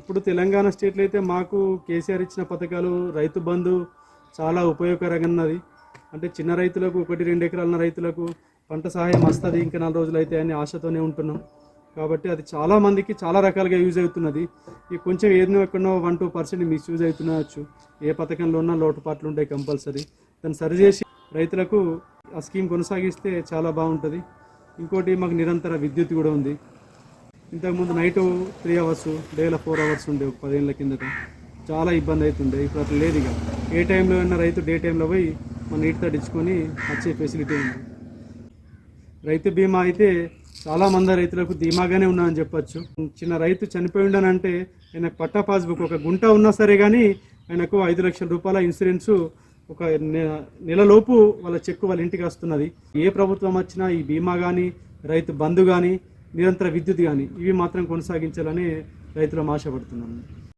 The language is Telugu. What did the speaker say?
ఇప్పుడు తెలంగాణ స్టేట్లో అయితే మాకు కేసీఆర్ ఇచ్చిన పథకాలు రైతు బంధు చాలా ఉపయోగకరంగా ఉన్నది. అంటే చిన్న రైతులకు ఒకటి రెండు ఎకరాల రైతులకు పంట సహాయం వస్తుంది. ఇంకా నాలుగు రోజులు అయితే అని ఆశతోనే ఉంటున్నాం. కాబట్టి అది చాలా మందికి చాలా రకాలుగా యూజ్ అవుతున్నది. ఈ కొంచెం ఏదో ఎక్కడో వన్ టూ పర్సెంట్ మిస్యూజ్ అవుతుండొచ్చు ఏ పథకంలో ఉన్నా లోటుపాట్లు ఉంటాయి కంపల్సరీ. దాన్ని సరిచేసి రైతులకు ఆ స్కీమ్ కొనసాగిస్తే చాలా బాగుంటుంది. ఇంకోటి మాకు నిరంతర విద్యుత్ కూడా ఉంది. ఇంతకుముందు నైట్ త్రీ అవర్స్ డేలో ఫోర్ అవర్స్ ఉండే ఒక పదేళ్ళ కిందట. చాలా ఇబ్బంది అవుతుండే ఇప్పుడు అట్లా లేదు ఇక. ఏ టైంలో అయినా రైతు డే టైంలో పోయి మన నీటి తడించుకొని వచ్చే ఫెసిలిటీ ఉంది. రైతు బీమా అయితే చాలా మంది రైతులకు ధీమాగానే ఉన్నదని చెప్పొచ్చు. చిన్న రైతు చనిపోయి ఉండనంటే ఆయనకు పట్టా పాస్బుక్ ఒక గుంట ఉన్నా సరే కానీ ఆయనకు ఐదు లక్షల రూపాయల ఇన్సూరెన్స్ ఒక నెలలోపు వాళ్ళ చెక్కు వాళ్ళ ఇంటికి వస్తున్నది. ఏ ప్రభుత్వం వచ్చినా ఈ బీమా కానీ రైతు బంధు కానీ నిరంతర విద్యుత్ కానీ ఇవి మాత్రం కొనసాగించాలని రైతులు ఆశపడుతున్నాను